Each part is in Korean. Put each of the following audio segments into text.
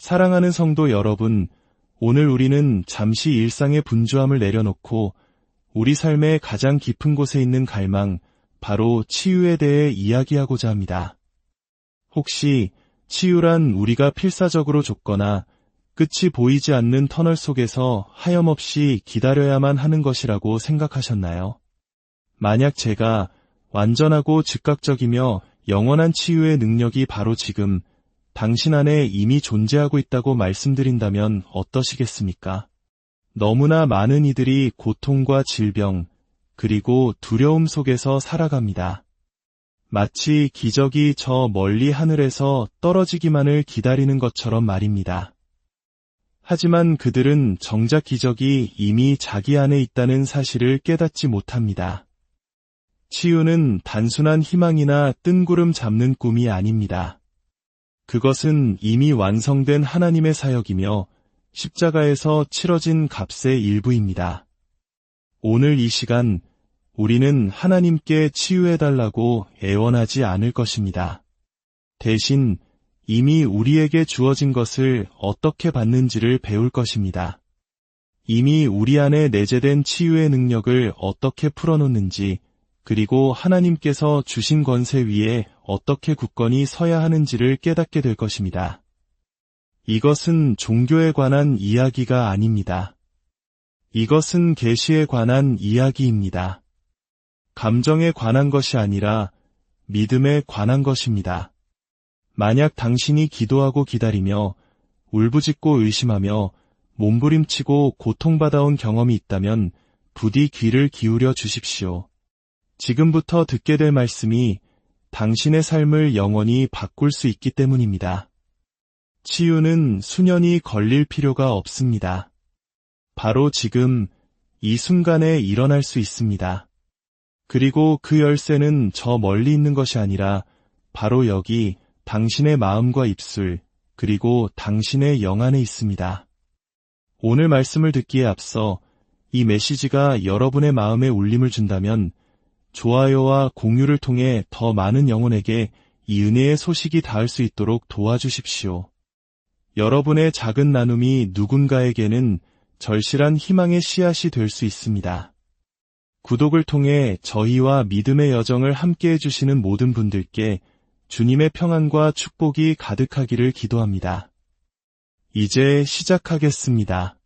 사랑하는 성도 여러분, 오늘 우리는 잠시 일상의 분주함을 내려놓고 우리 삶의 가장 깊은 곳에 있는 갈망, 바로 치유에 대해 이야기하고자 합니다. 혹시 치유란 우리가 필사적으로 줬거나 끝이 보이지 않는 터널 속에서 하염없이 기다려야만 하는 것이라고 생각하셨나요? 만약 제가 완전하고 즉각적이며 영원한 치유의 능력이 바로 지금 당신 안에 이미 존재하고 있다고 말씀드린다면 어떠시겠습니까? 너무나 많은 이들이 고통과 질병, 그리고 두려움 속에서 살아갑니다. 마치 기적이 저 멀리 하늘에서 떨어지기만을 기다리는 것처럼 말입니다. 하지만 그들은 정작 기적이 이미 자기 안에 있다는 사실을 깨닫지 못합니다. 치유는 단순한 희망이나 뜬구름 잡는 꿈이 아닙니다. 그것은 이미 완성된 하나님의 사역이며 십자가에서 치러진 값의 일부입니다. 오늘 이 시간 우리는 하나님께 치유해달라고 애원하지 않을 것입니다. 대신 이미 우리에게 주어진 것을 어떻게 받는지를 배울 것입니다. 이미 우리 안에 내재된 치유의 능력을 어떻게 풀어놓는지, 그리고 하나님께서 주신 권세 위에 어떻게 굳건히 서야 하는지를 깨닫게 될 것입니다. 이것은 종교에 관한 이야기가 아닙니다. 이것은 계시에 관한 이야기입니다. 감정에 관한 것이 아니라 믿음에 관한 것입니다. 만약 당신이 기도하고 기다리며 울부짖고 의심하며 몸부림치고 고통받아온 경험이 있다면 부디 귀를 기울여 주십시오. 지금부터 듣게 될 말씀이 당신의 삶을 영원히 바꿀 수 있기 때문입니다. 치유는 수년이 걸릴 필요가 없습니다. 바로 지금 이 순간에 일어날 수 있습니다. 그리고 그 열쇠는 저 멀리 있는 것이 아니라 바로 여기 당신의 마음과 입술, 그리고 당신의 영 안에 있습니다. 오늘 말씀을 듣기에 앞서 이 메시지가 여러분의 마음에 울림을 준다면 좋아요와 공유를 통해 더 많은 영혼에게 이 은혜의 소식이 닿을 수 있도록 도와주십시오. 여러분의 작은 나눔이 누군가에게는 절실한 희망의 씨앗이 될 수 있습니다. 구독을 통해 저희와 믿음의 여정을 함께 해주시는 모든 분들께 주님의 평안과 축복이 가득하기를 기도합니다. 이제 시작하겠습니다.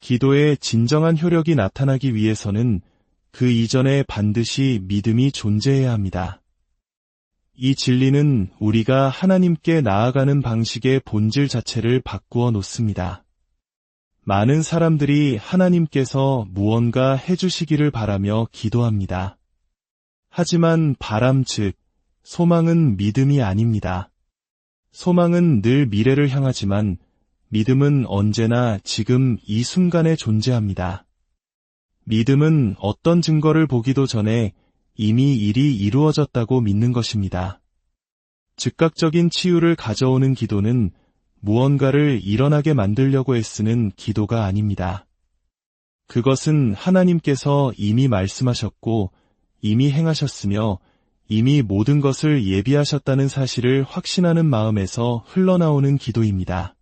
기도의 진정한 효력이 나타나기 위해서는 그 이전에 반드시 믿음이 존재해야 합니다. 이 진리는 우리가 하나님께 나아가는 방식의 본질 자체를 바꾸어 놓습니다. 많은 사람들이 하나님께서 무언가 해주시기를 바라며 기도합니다. 하지만 바람 즉, 소망은 믿음이 아닙니다. 소망은 늘 미래를 향하지만 믿음은 언제나 지금 이 순간에 존재합니다. 믿음은 어떤 증거를 보기도 전에 이미 일이 이루어졌다고 믿는 것입니다. 즉각적인 치유를 가져오는 기도는 무언가를 일어나게 만들려고 애쓰는 기도가 아닙니다. 그것은 하나님께서 이미 말씀하셨고 이미 행하셨으며 이미 모든 것을 예비하셨다는 사실을 확신하는 마음에서 흘러나오는 기도입니다.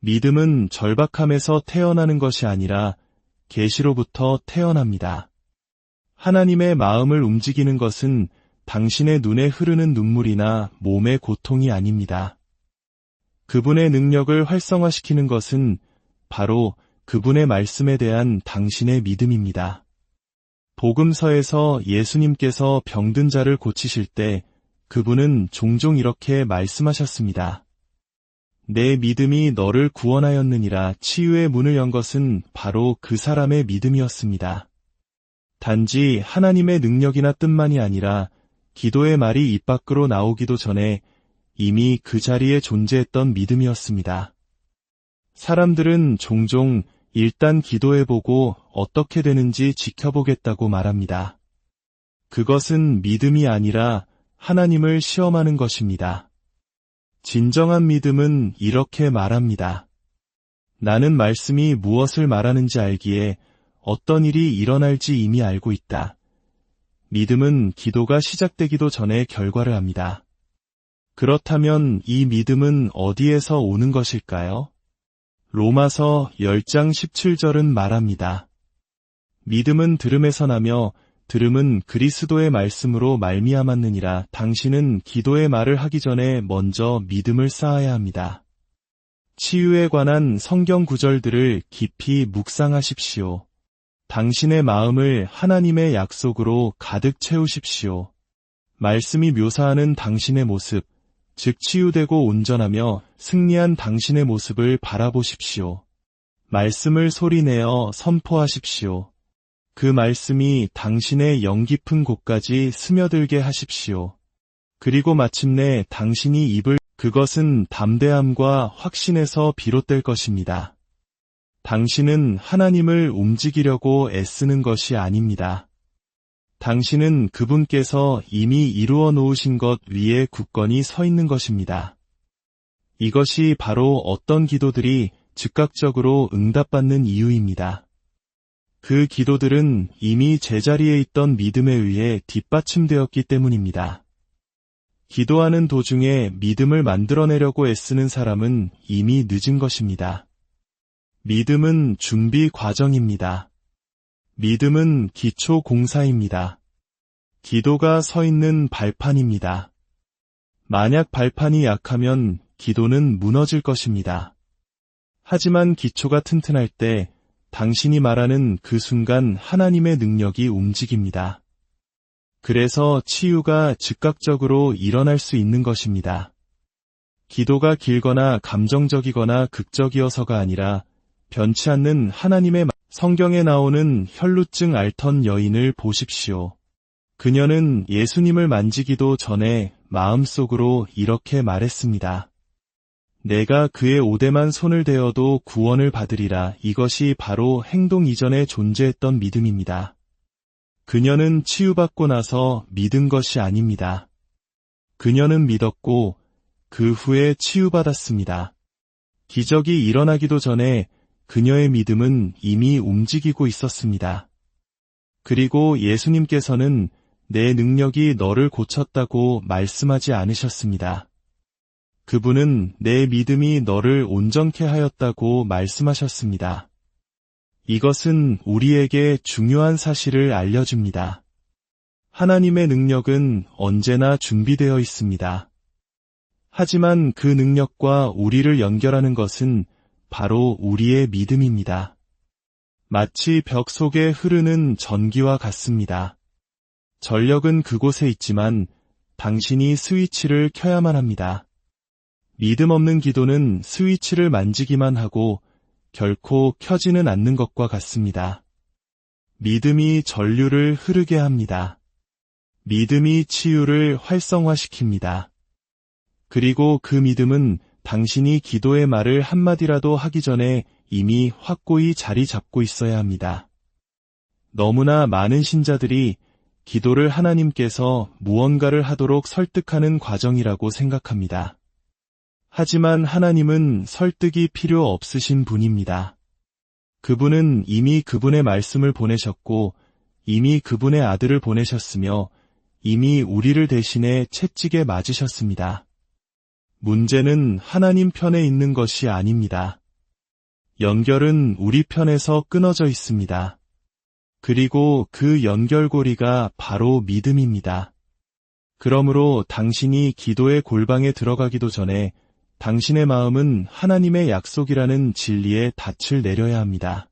믿음은 절박함에서 태어나는 것이 아니라 계시로부터 태어납니다. 하나님의 마음을 움직이는 것은 당신의 눈에 흐르는 눈물이나 몸의 고통이 아닙니다. 그분의 능력을 활성화시키는 것은 바로 그분의 말씀에 대한 당신의 믿음입니다. 복음서에서 예수님께서 병든 자를 고치실 때 그분은 종종 이렇게 말씀하셨습니다. 내 믿음이 너를 구원하였느니라 치유의 문을 연 것은 바로 그 사람의 믿음이었습니다. 단지 하나님의 능력이나 뜻만이 아니라 기도의 말이 입 밖으로 나오기도 전에 이미 그 자리에 존재했던 믿음이었습니다. 사람들은 종종 일단 기도해보고 어떻게 되는지 지켜보겠다고 말합니다. 그것은 믿음이 아니라 하나님을 시험하는 것입니다. 진정한 믿음은 이렇게 말합니다. 나는 말씀이 무엇을 말하는지 알기에 어떤 일이 일어날지 이미 알고 있다. 믿음은 기도가 시작되기도 전에 결과를 합니다. 그렇다면 이 믿음은 어디에서 오는 것일까요? 로마서 10장 17절은 말합니다. 믿음은 들음에서 나며 들음은 그리스도의 말씀으로 말미암았느니라 당신은 기도의 말을 하기 전에 먼저 믿음을 쌓아야 합니다. 치유에 관한 성경 구절들을 깊이 묵상하십시오. 당신의 마음을 하나님의 약속으로 가득 채우십시오. 말씀이 묘사하는 당신의 모습, 즉 치유되고 온전하며 승리한 당신의 모습을 바라보십시오. 말씀을 소리내어 선포하십시오. 그 말씀이 당신의 영 깊은 곳까지 스며들게 하십시오. 그리고 마침내 당신이 입을 그것은 담대함과 확신에서 비롯될 것입니다. 당신은 하나님을 움직이려고 애쓰는 것이 아닙니다. 당신은 그분께서 이미 이루어 놓으신 것 위에 굳건히 서 있는 것입니다. 이것이 바로 어떤 기도들이 즉각적으로 응답받는 이유입니다. 그 기도들은 이미 제자리에 있던 믿음에 의해 뒷받침되었기 때문입니다. 기도하는 도중에 믿음을 만들어내려고 애쓰는 사람은 이미 늦은 것입니다. 믿음은 준비 과정입니다. 믿음은 기초 공사입니다. 기도가 서 있는 발판입니다. 만약 발판이 약하면 기도는 무너질 것입니다. 하지만 기초가 튼튼할 때 당신이 말하는 그 순간 하나님의 능력이 움직입니다. 그래서 치유가 즉각적으로 일어날 수 있는 것입니다. 기도가 길거나 감정적이거나 극적이어서가 아니라 변치 않는 하나님의 성경에 나오는 혈루증 앓던 여인을 보십시오. 그녀는 예수님을 만지기도 전에 마음속으로 이렇게 말했습니다. 내가 그의 오대만 손을 대어도 구원을 받으리라 이것이 바로 행동 이전에 존재했던 믿음입니다. 그녀는 치유받고 나서 믿은 것이 아닙니다. 그녀는 믿었고 그 후에 치유받았습니다. 기적이 일어나기도 전에 그녀의 믿음은 이미 움직이고 있었습니다. 그리고 예수님께서는 내 능력이 너를 고쳤다고 말씀하지 않으셨습니다. 그분은 내 믿음이 너를 온전케 하였다고 말씀하셨습니다. 이것은 우리에게 중요한 사실을 알려줍니다. 하나님의 능력은 언제나 준비되어 있습니다. 하지만 그 능력과 우리를 연결하는 것은 바로 우리의 믿음입니다. 마치 벽 속에 흐르는 전기와 같습니다. 전력은 그곳에 있지만 당신이 스위치를 켜야만 합니다. 믿음 없는 기도는 스위치를 만지기만 하고 결코 켜지는 않는 것과 같습니다. 믿음이 전류를 흐르게 합니다. 믿음이 치유를 활성화시킵니다. 그리고 그 믿음은 당신이 기도의 말을 한마디라도 하기 전에 이미 확고히 자리 잡고 있어야 합니다. 너무나 많은 신자들이 기도를 하나님께서 무언가를 하도록 설득하는 과정이라고 생각합니다. 하지만 하나님은 설득이 필요 없으신 분입니다. 그분은 이미 그분의 말씀을 보내셨고 이미 그분의 아들을 보내셨으며 이미 우리를 대신해 채찍에 맞으셨습니다. 문제는 하나님 편에 있는 것이 아닙니다. 연결은 우리 편에서 끊어져 있습니다. 그리고 그 연결고리가 바로 믿음입니다. 그러므로 당신이 기도의 골방에 들어가기도 전에 당신의 마음은 하나님의 약속이라는 진리에 닻을 내려야 합니다.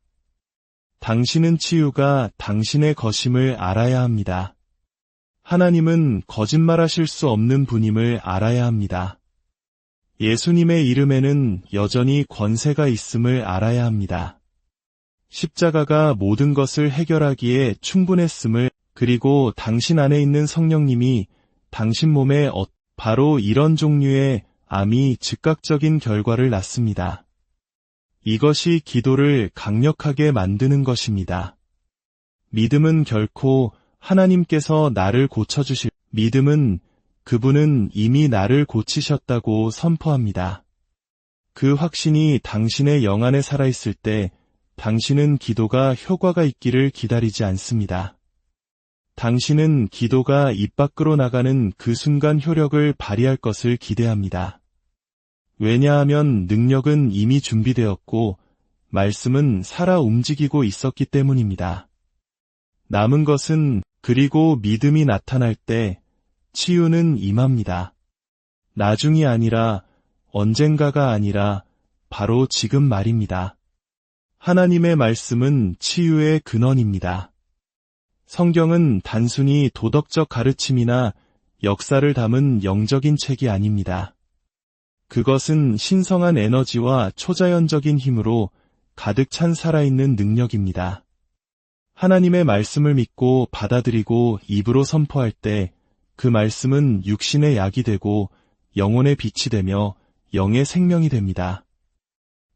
당신은 치유가 당신의 것임을 알아야 합니다. 하나님은 거짓말하실 수 없는 분임을 알아야 합니다. 예수님의 이름에는 여전히 권세가 있음을 알아야 합니다. 십자가가 모든 것을 해결하기에 충분했음을 그리고 당신 안에 있는 성령님이 당신 몸에 어, 바로 이런 종류의 암이 즉각적인 결과를 낳습니다. 이것이 기도를 강력하게 만드는 것입니다. 믿음은 결코 하나님께서 나를 고쳐주실, 믿음은 그분은 이미 나를 고치셨다고 선포합니다. 그 확신이 당신의 영 안에 살아있을 때 당신은 기도가 효과가 있기를 기다리지 않습니다. 당신은 기도가 입 밖으로 나가는 그 순간 효력을 발휘할 것을 기대합니다. 왜냐하면 능력은 이미 준비되었고 말씀은 살아 움직이고 있었기 때문입니다. 남은 것은 그리고 믿음이 나타날 때 치유는 임합니다. 나중이 아니라 언젠가가 아니라 바로 지금 말입니다. 하나님의 말씀은 치유의 근원입니다. 성경은 단순히 도덕적 가르침이나 역사를 담은 영적인 책이 아닙니다. 그것은 신성한 에너지와 초자연적인 힘으로 가득 찬 살아있는 능력입니다. 하나님의 말씀을 믿고 받아들이고 입으로 선포할 때 그 말씀은 육신의 약이 되고 영혼의 빛이 되며 영의 생명이 됩니다.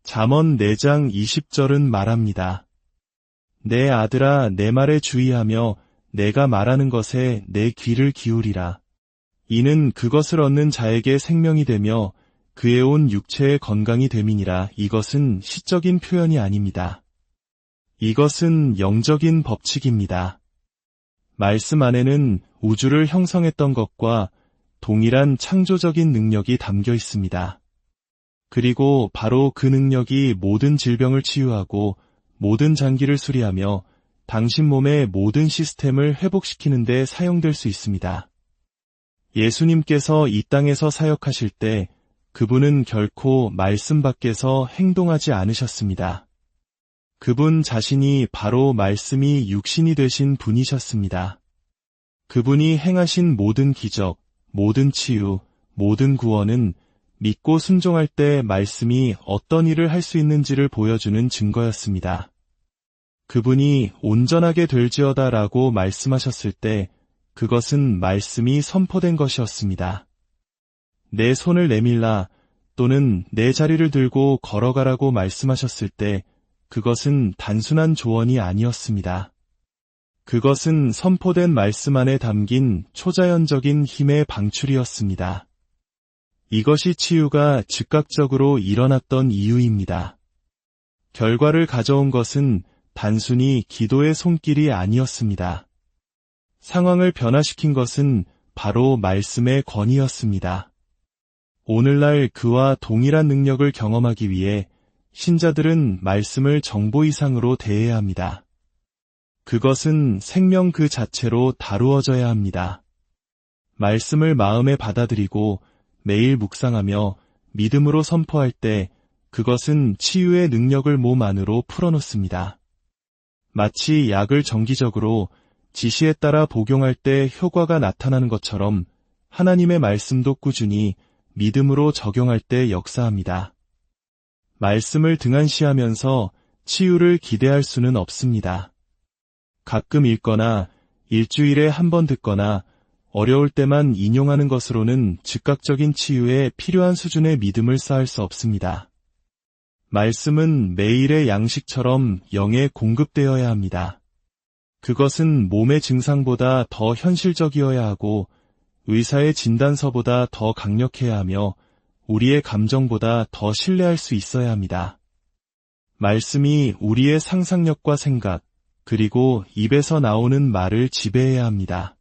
잠언 4장 20절은 말합니다. 내 아들아 내 말에 주의하며 내가 말하는 것에 내 귀를 기울이라. 이는 그것을 얻는 자에게 생명이 되며 그의 온 육체의 건강이 됨이니라 이것은 시적인 표현이 아닙니다. 이것은 영적인 법칙입니다. 말씀 안에는 우주를 형성했던 것과 동일한 창조적인 능력이 담겨 있습니다. 그리고 바로 그 능력이 모든 질병을 치유하고 모든 장기를 수리하며 당신 몸의 모든 시스템을 회복시키는 데 사용될 수 있습니다. 예수님께서 이 땅에서 사역하실 때 그분은 결코 말씀 밖에서 행동하지 않으셨습니다. 그분 자신이 바로 말씀이 육신이 되신 분이셨습니다. 그분이 행하신 모든 기적, 모든 치유, 모든 구원은 믿고 순종할 때 말씀이 어떤 일을 할 수 있는지를 보여주는 증거였습니다. 그분이 온전하게 될지어다 라고 말씀하셨을 때 그것은 말씀이 선포된 것이었습니다. 내 손을 내밀라 또는 내 자리를 들고 걸어가라고 말씀하셨을 때 그것은 단순한 조언이 아니었습니다. 그것은 선포된 말씀 안에 담긴 초자연적인 힘의 방출이었습니다. 이것이 치유가 즉각적으로 일어났던 이유입니다. 결과를 가져온 것은 단순히 기도의 손길이 아니었습니다. 상황을 변화시킨 것은 바로 말씀의 권위였습니다. 오늘날 그와 동일한 능력을 경험하기 위해 신자들은 말씀을 정보 이상으로 대해야 합니다. 그것은 생명 그 자체로 다루어져야 합니다. 말씀을 마음에 받아들이고 매일 묵상하며 믿음으로 선포할 때 그것은 치유의 능력을 몸 안으로 풀어놓습니다. 마치 약을 정기적으로 지시에 따라 복용할 때 효과가 나타나는 것처럼 하나님의 말씀도 꾸준히 믿음으로 적용할 때 역사합니다. 말씀을 등한시하면서 치유를 기대할 수는 없습니다. 가끔 읽거나 일주일에 한 번 듣거나 어려울 때만 인용하는 것으로는 즉각적인 치유에 필요한 수준의 믿음을 쌓을 수 없습니다. 말씀은 매일의 양식처럼 영에 공급되어야 합니다. 그것은 몸의 증상보다 더 현실적이어야 하고 의사의 진단서보다 더 강력해야 하며 우리의 감정보다 더 신뢰할 수 있어야 합니다. 말씀이 우리의 상상력과 생각, 그리고 입에서 나오는 말을 지배해야 합니다.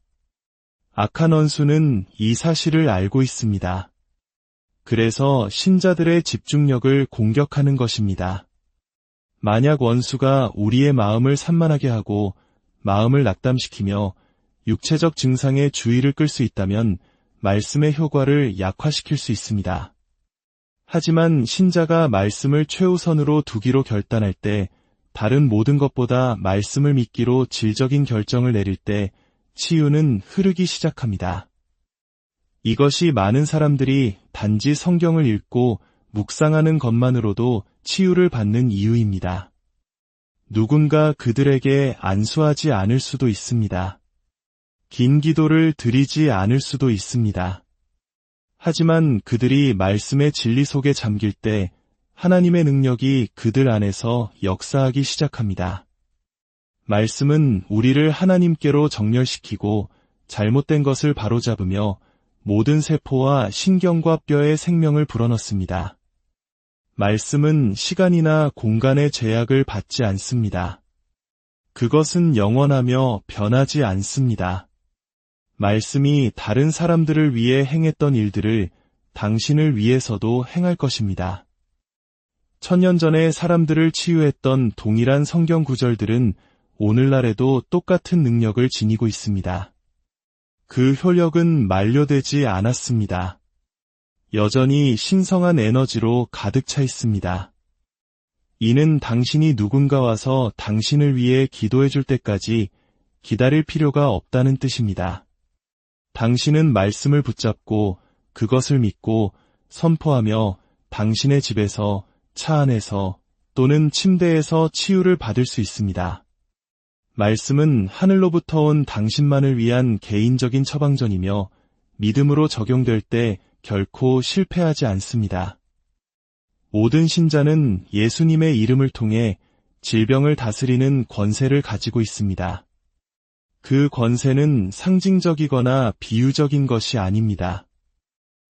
악한 원수는 이 사실을 알고 있습니다. 그래서 신자들의 집중력을 공격하는 것입니다. 만약 원수가 우리의 마음을 산만하게 하고 마음을 낙담시키며 육체적 증상에 주의를 끌 수 있다면 말씀의 효과를 약화시킬 수 있습니다. 하지만 신자가 말씀을 최우선으로 두기로 결단할 때 다른 모든 것보다 말씀을 믿기로 질적인 결정을 내릴 때 치유는 흐르기 시작합니다. 이것이 많은 사람들이 단지 성경을 읽고 묵상하는 것만으로도 치유를 받는 이유입니다. 누군가 그들에게 안수하지 않을 수도 있습니다. 긴 기도를 드리지 않을 수도 있습니다. 하지만 그들이 말씀의 진리 속에 잠길 때 하나님의 능력이 그들 안에서 역사하기 시작합니다. 말씀은 우리를 하나님께로 정렬시키고 잘못된 것을 바로잡으며 모든 세포와 신경과 뼈의 생명을 불어넣습니다. 말씀은 시간이나 공간의 제약을 받지 않습니다. 그것은 영원하며 변하지 않습니다. 말씀이 다른 사람들을 위해 행했던 일들을 당신을 위해서도 행할 것입니다. 천년 전에 사람들을 치유했던 동일한 성경 구절들은 오늘날에도 똑같은 능력을 지니고 있습니다. 그 효력은 만료되지 않았습니다. 여전히 신성한 에너지로 가득 차 있습니다. 이는 당신이 누군가 와서 당신을 위해 기도해 줄 때까지 기다릴 필요가 없다는 뜻입니다. 당신은 말씀을 붙잡고 그것을 믿고 선포하며 당신의 집에서 차 안에서 또는 침대에서 치유를 받을 수 있습니다. 말씀은 하늘로부터 온 당신만을 위한 개인적인 처방전이며 믿음으로 적용될 때 결코 실패하지 않습니다. 모든 신자는 예수님의 이름을 통해 질병을 다스리는 권세를 가지고 있습니다. 그 권세는 상징적이거나 비유적인 것이 아닙니다.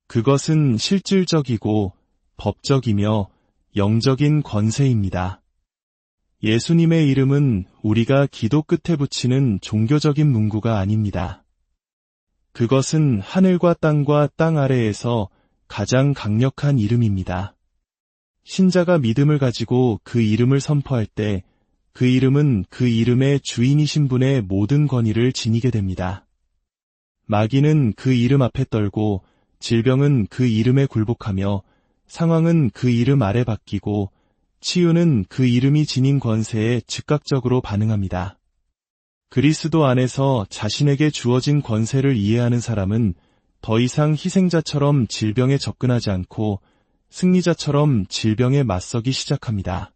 그것은 실질적이고 법적이며 영적인 권세입니다. 예수님의 이름은 우리가 기도 끝에 붙이는 종교적인 문구가 아닙니다. 그것은 하늘과 땅과 땅 아래에서 가장 강력한 이름입니다. 신자가 믿음을 가지고 그 이름을 선포할 때 그 이름은 그 이름의 주인이신 분의 모든 권위를 지니게 됩니다. 마귀는 그 이름 앞에 떨고 질병은 그 이름에 굴복하며 상황은 그 이름 아래 바뀌고 치유는 그 이름이 지닌 권세에 즉각적으로 반응합니다. 그리스도 안에서 자신에게 주어진 권세를 이해하는 사람은 더 이상 희생자처럼 질병에 접근하지 않고 승리자처럼 질병에 맞서기 시작합니다.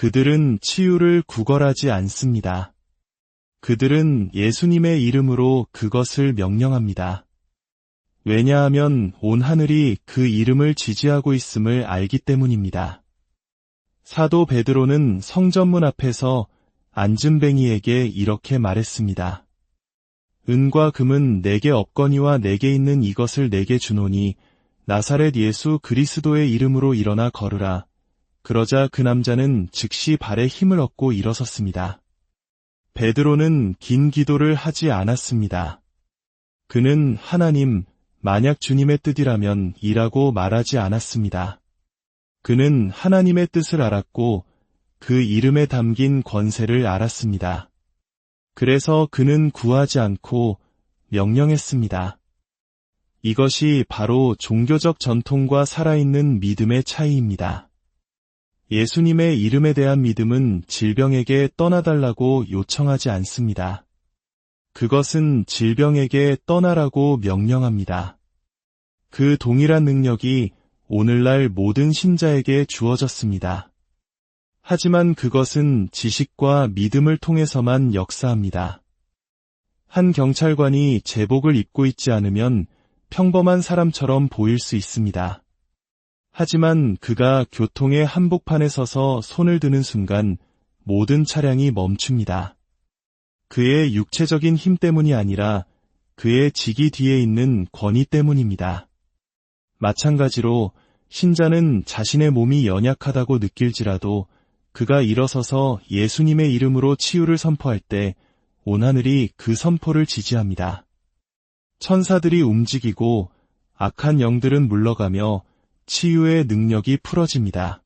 그들은 치유를 구걸하지 않습니다. 그들은 예수님의 이름으로 그것을 명령합니다. 왜냐하면 온 하늘이 그 이름을 지지하고 있음을 알기 때문입니다. 사도 베드로는 성전문 앞에서 안즘뱅이에게 이렇게 말했습니다. 은과 금은 내게 없거니와 내게 있는 이것을 내게 주노니 나사렛 예수 그리스도의 이름으로 일어나 걸으라. 그러자 그 남자는 즉시 발에 힘을 얻고 일어섰습니다. 베드로는 긴 기도를 하지 않았습니다. 그는 하나님, 만약 주님의 뜻이라면 이라고 말하지 않았습니다. 그는 하나님의 뜻을 알았고 그 이름에 담긴 권세를 알았습니다. 그래서 그는 구하지 않고 명령했습니다. 이것이 바로 종교적 전통과 살아있는 믿음의 차이입니다. 예수님의 이름에 대한 믿음은 질병에게 떠나달라고 요청하지 않습니다. 그것은 질병에게 떠나라고 명령합니다. 그 동일한 능력이 오늘날 모든 신자에게 주어졌습니다. 하지만 그것은 지식과 믿음을 통해서만 역사합니다. 한 경찰관이 제복을 입고 있지 않으면 평범한 사람처럼 보일 수 있습니다. 하지만 그가 교통의 한복판에 서서 손을 드는 순간 모든 차량이 멈춥니다. 그의 육체적인 힘 때문이 아니라 그의 직위 뒤에 있는 권위 때문입니다. 마찬가지로 신자는 자신의 몸이 연약하다고 느낄지라도 그가 일어서서 예수님의 이름으로 치유를 선포할 때 온 하늘이 그 선포를 지지합니다. 천사들이 움직이고 악한 영들은 물러가며 치유의 능력이 풀어집니다.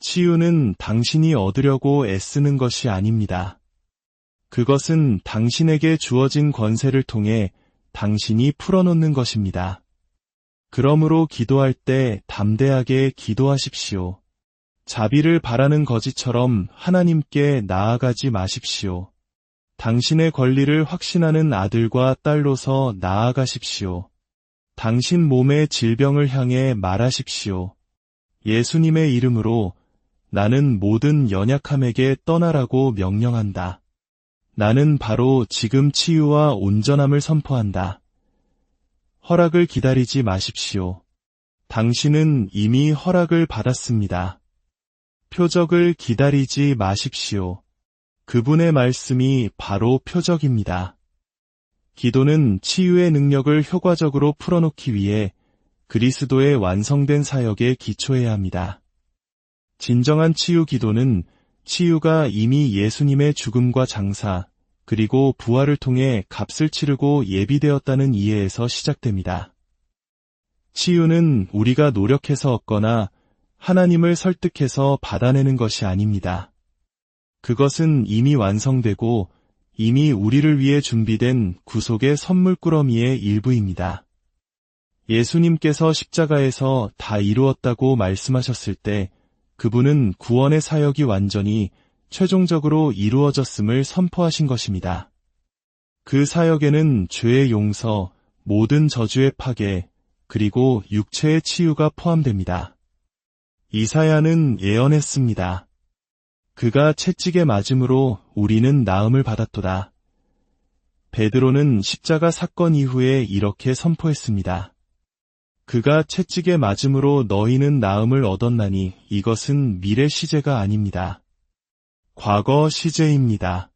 치유는 당신이 얻으려고 애쓰는 것이 아닙니다. 그것은 당신에게 주어진 권세를 통해 당신이 풀어놓는 것입니다. 그러므로 기도할 때 담대하게 기도하십시오. 자비를 바라는 거지처럼 하나님께 나아가지 마십시오. 당신의 권리를 확신하는 아들과 딸로서 나아가십시오. 당신 몸의 질병을 향해 말하십시오. 예수님의 이름으로 나는 모든 연약함에게 떠나라고 명령한다. 나는 바로 지금 치유와 온전함을 선포한다. 허락을 기다리지 마십시오. 당신은 이미 허락을 받았습니다. 표적을 기다리지 마십시오. 그분의 말씀이 바로 표적입니다. 기도는 치유의 능력을 효과적으로 풀어놓기 위해 그리스도의 완성된 사역에 기초해야 합니다. 진정한 치유 기도는 치유가 이미 예수님의 죽음과 장사, 그리고 부활을 통해 값을 치르고 예비되었다는 이해에서 시작됩니다. 치유는 우리가 노력해서 얻거나 하나님을 설득해서 받아내는 것이 아닙니다. 그것은 이미 완성되고 이미 우리를 위해 준비된 구속의 선물꾸러미의 일부입니다. 예수님께서 십자가에서 다 이루었다고 말씀하셨을 때 그분은 구원의 사역이 완전히 최종적으로 이루어졌음을 선포하신 것입니다. 그 사역에는 죄의 용서, 모든 저주의 파괴, 그리고 육체의 치유가 포함됩니다. 이사야는 예언했습니다. 그가 채찍에 맞음으로 우리는 나음을 받았도다. 베드로는 십자가 사건 이후에 이렇게 선포했습니다. 그가 채찍에 맞음으로 너희는 나음을 얻었나니 이것은 미래 시제가 아닙니다. 과거 시제입니다.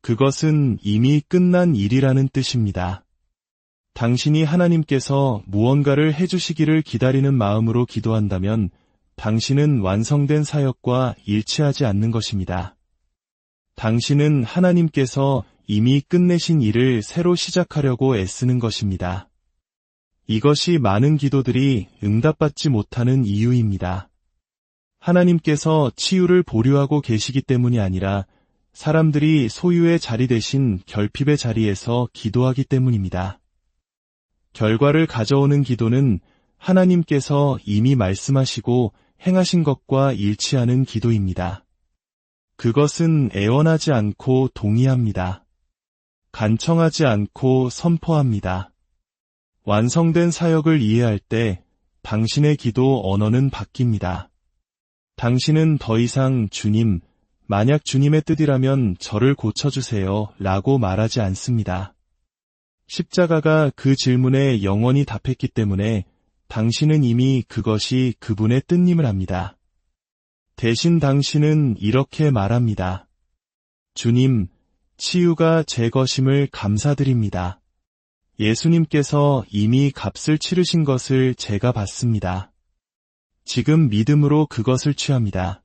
그것은 이미 끝난 일이라는 뜻입니다. 당신이 하나님께서 무언가를 해주시기를 기다리는 마음으로 기도한다면 당신은 완성된 사역과 일치하지 않는 것입니다. 당신은 하나님께서 이미 끝내신 일을 새로 시작하려고 애쓰는 것입니다. 이것이 많은 기도들이 응답받지 못하는 이유입니다. 하나님께서 치유를 보류하고 계시기 때문이 아니라 사람들이 소유의 자리 대신 결핍의 자리에서 기도하기 때문입니다. 결과를 가져오는 기도는 하나님께서 이미 말씀하시고 행하신 것과 일치하는 기도입니다. 그것은 애원하지 않고 동의합니다. 간청하지 않고 선포합니다. 완성된 사역을 이해할 때 당신의 기도 언어는 바뀝니다. 당신은 더 이상 주님, 만약 주님의 뜻이라면 저를 고쳐주세요 라고 말하지 않습니다. 십자가가 그 질문에 영원히 답했기 때문에 당신은 이미 그것이 그분의 뜻임을 압니다. 대신 당신은 이렇게 말합니다. 주님, 치유가 제 것임을 감사드립니다. 예수님께서 이미 값을 치르신 것을 제가 봤습니다. 지금 믿음으로 그것을 취합니다.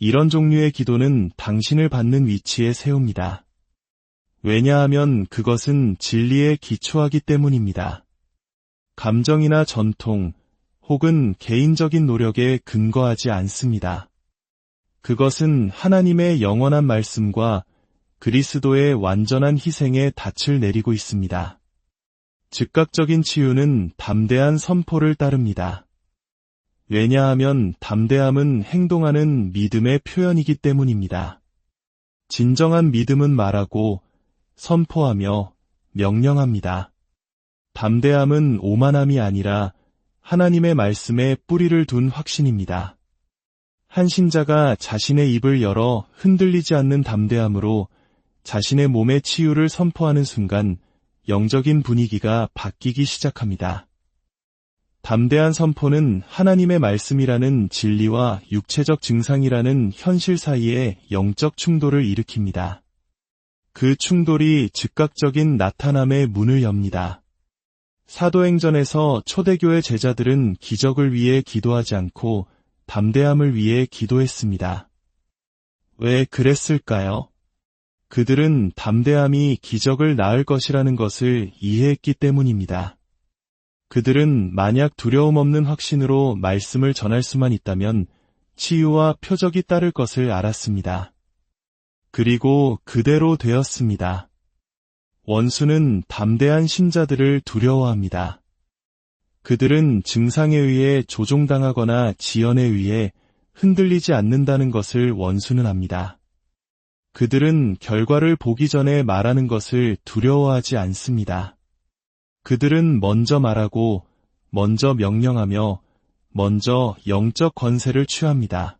이런 종류의 기도는 당신을 받는 위치에 세웁니다. 왜냐하면 그것은 진리에 기초하기 때문입니다. 감정이나 전통 혹은 개인적인 노력에 근거하지 않습니다. 그것은 하나님의 영원한 말씀과 그리스도의 완전한 희생에 닻을 내리고 있습니다. 즉각적인 치유는 담대한 선포를 따릅니다. 왜냐하면 담대함은 행동하는 믿음의 표현이기 때문입니다. 진정한 믿음은 말하고 선포하며 명령합니다. 담대함은 오만함이 아니라 하나님의 말씀에 뿌리를 둔 확신입니다. 한 신자가 자신의 입을 열어 흔들리지 않는 담대함으로 자신의 몸의 치유를 선포하는 순간 영적인 분위기가 바뀌기 시작합니다. 담대한 선포는 하나님의 말씀이라는 진리와 육체적 증상이라는 현실 사이에 영적 충돌을 일으킵니다. 그 충돌이 즉각적인 나타남의 문을 엽니다. 사도행전에서 초대교회 제자들은 기적을 위해 기도하지 않고 담대함을 위해 기도했습니다. 왜 그랬을까요? 그들은 담대함이 기적을 낳을 것이라는 것을 이해했기 때문입니다. 그들은 만약 두려움 없는 확신으로 말씀을 전할 수만 있다면 치유와 표적이 따를 것을 알았습니다. 그리고 그대로 되었습니다. 원수는 담대한 신자들을 두려워합니다. 그들은 증상에 의해 조종당하거나 지연에 의해 흔들리지 않는다는 것을 원수는 압니다. 그들은 결과를 보기 전에 말하는 것을 두려워하지 않습니다. 그들은 먼저 말하고, 먼저 명령하며, 먼저 영적 권세를 취합니다.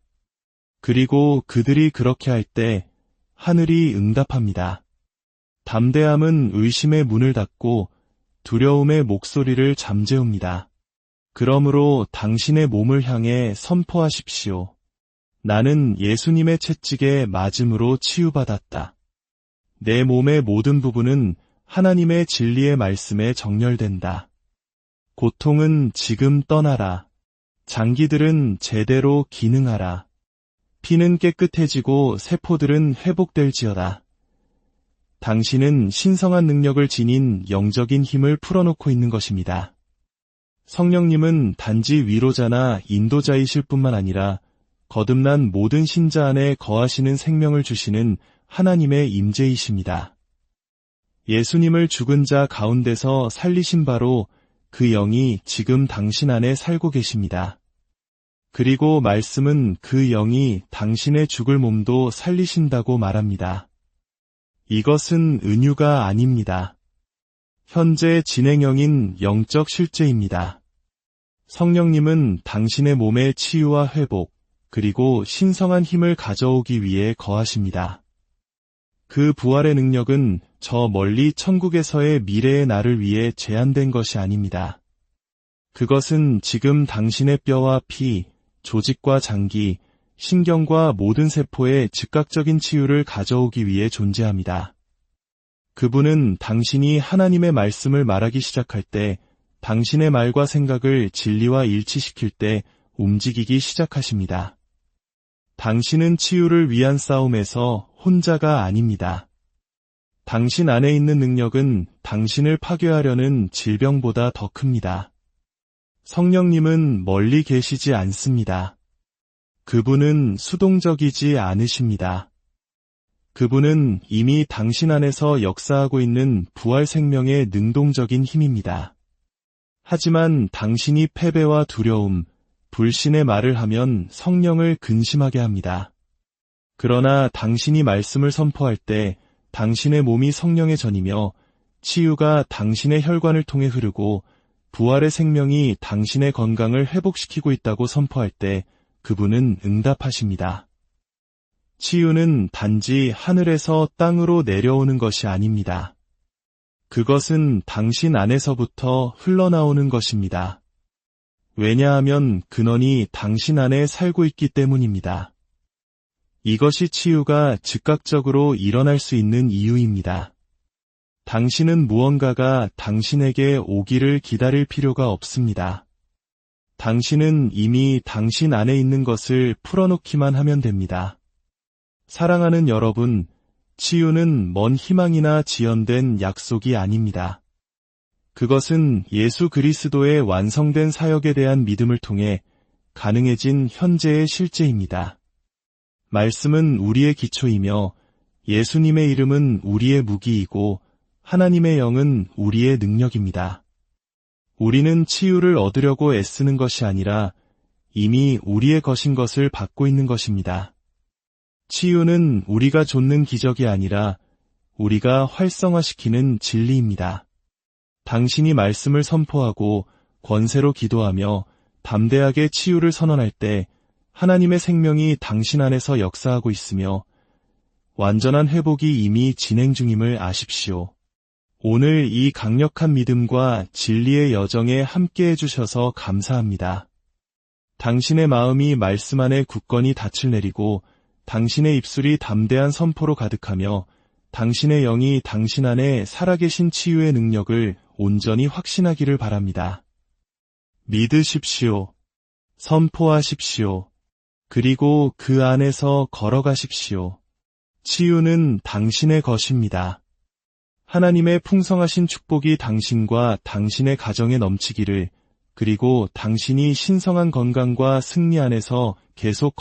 그리고 그들이 그렇게 할 때 하늘이 응답합니다. 담대함은 의심의 문을 닫고 두려움의 목소리를 잠재웁니다. 그러므로 당신의 몸을 향해 선포하십시오. 나는 예수님의 채찍에 맞음으로 치유받았다. 내 몸의 모든 부분은 하나님의 진리의 말씀에 정렬된다. 고통은 지금 떠나라. 장기들은 제대로 기능하라. 피는 깨끗해지고 세포들은 회복될지어다. 당신은 신성한 능력을 지닌 영적인 힘을 풀어놓고 있는 것입니다. 성령님은 단지 위로자나 인도자이실 뿐만 아니라 거듭난 모든 신자 안에 거하시는 생명을 주시는 하나님의 임재이십니다. 예수님을 죽은 자 가운데서 살리신 바로 그 영이 지금 당신 안에 살고 계십니다. 그리고 말씀은 그 영이 당신의 죽을 몸도 살리신다고 말합니다. 이것은 은유가 아닙니다. 현재 진행형인 영적 실제입니다. 성령님은 당신의 몸의 치유와 회복, 그리고 신성한 힘을 가져오기 위해 거하십니다. 그 부활의 능력은 저 멀리 천국에서의 미래의 나를 위해 제한된 것이 아닙니다. 그것은 지금 당신의 뼈와 피, 조직과 장기, 신경과 모든 세포의 즉각적인 치유를 가져오기 위해 존재합니다. 그분은 당신이 하나님의 말씀을 말하기 시작할 때, 당신의 말과 생각을 진리와 일치시킬 때 움직이기 시작하십니다. 당신은 치유를 위한 싸움에서 혼자가 아닙니다. 당신 안에 있는 능력은 당신을 파괴하려는 질병보다 더 큽니다. 성령님은 멀리 계시지 않습니다. 그분은 수동적이지 않으십니다. 그분은 이미 당신 안에서 역사하고 있는 부활 생명의 능동적인 힘입니다. 하지만 당신이 패배와 두려움, 불신의 말을 하면 성령을 근심하게 합니다. 그러나 당신이 말씀을 선포할 때 당신의 몸이 성령의 전이며 치유가 당신의 혈관을 통해 흐르고 부활의 생명이 당신의 건강을 회복시키고 있다고 선포할 때 그분은 응답하십니다. 치유는 단지 하늘에서 땅으로 내려오는 것이 아닙니다. 그것은 당신 안에서부터 흘러나오는 것입니다. 왜냐하면 근원이 당신 안에 살고 있기 때문입니다. 이것이 치유가 즉각적으로 일어날 수 있는 이유입니다. 당신은 무언가가 당신에게 오기를 기다릴 필요가 없습니다. 당신은 이미 당신 안에 있는 것을 풀어놓기만 하면 됩니다. 사랑하는 여러분, 치유는 먼 희망이나 지연된 약속이 아닙니다. 그것은 예수 그리스도의 완성된 사역에 대한 믿음을 통해 가능해진 현재의 실제입니다. 말씀은 우리의 기초이며 예수님의 이름은 우리의 무기이고 하나님의 영은 우리의 능력입니다. 우리는 치유를 얻으려고 애쓰는 것이 아니라 이미 우리의 것인 것을 받고 있는 것입니다. 치유는 우리가 좇는 기적이 아니라 우리가 활성화시키는 진리입니다. 당신이 말씀을 선포하고 권세로 기도하며 담대하게 치유를 선언할 때 하나님의 생명이 당신 안에서 역사하고 있으며 완전한 회복이 이미 진행 중임을 아십시오. 오늘 이 강력한 믿음과 진리의 여정에 함께 해주셔서 감사합니다. 당신의 마음이 말씀 안에 굳건히 닻을 내리고 당신의 입술이 담대한 선포로 가득하며 당신의 영이 당신 안에 살아계신 치유의 능력을 온전히 확신하기를 바랍니다. 믿으십시오. 선포하십시오. 그리고 그 안에서 걸어가십시오. 치유는 당신의 것입니다. 하나님의 풍성하신 축복이 당신과 당신의 가정에 넘치기를 그리고 당신이 신성한 건강과 승리 안에서 계속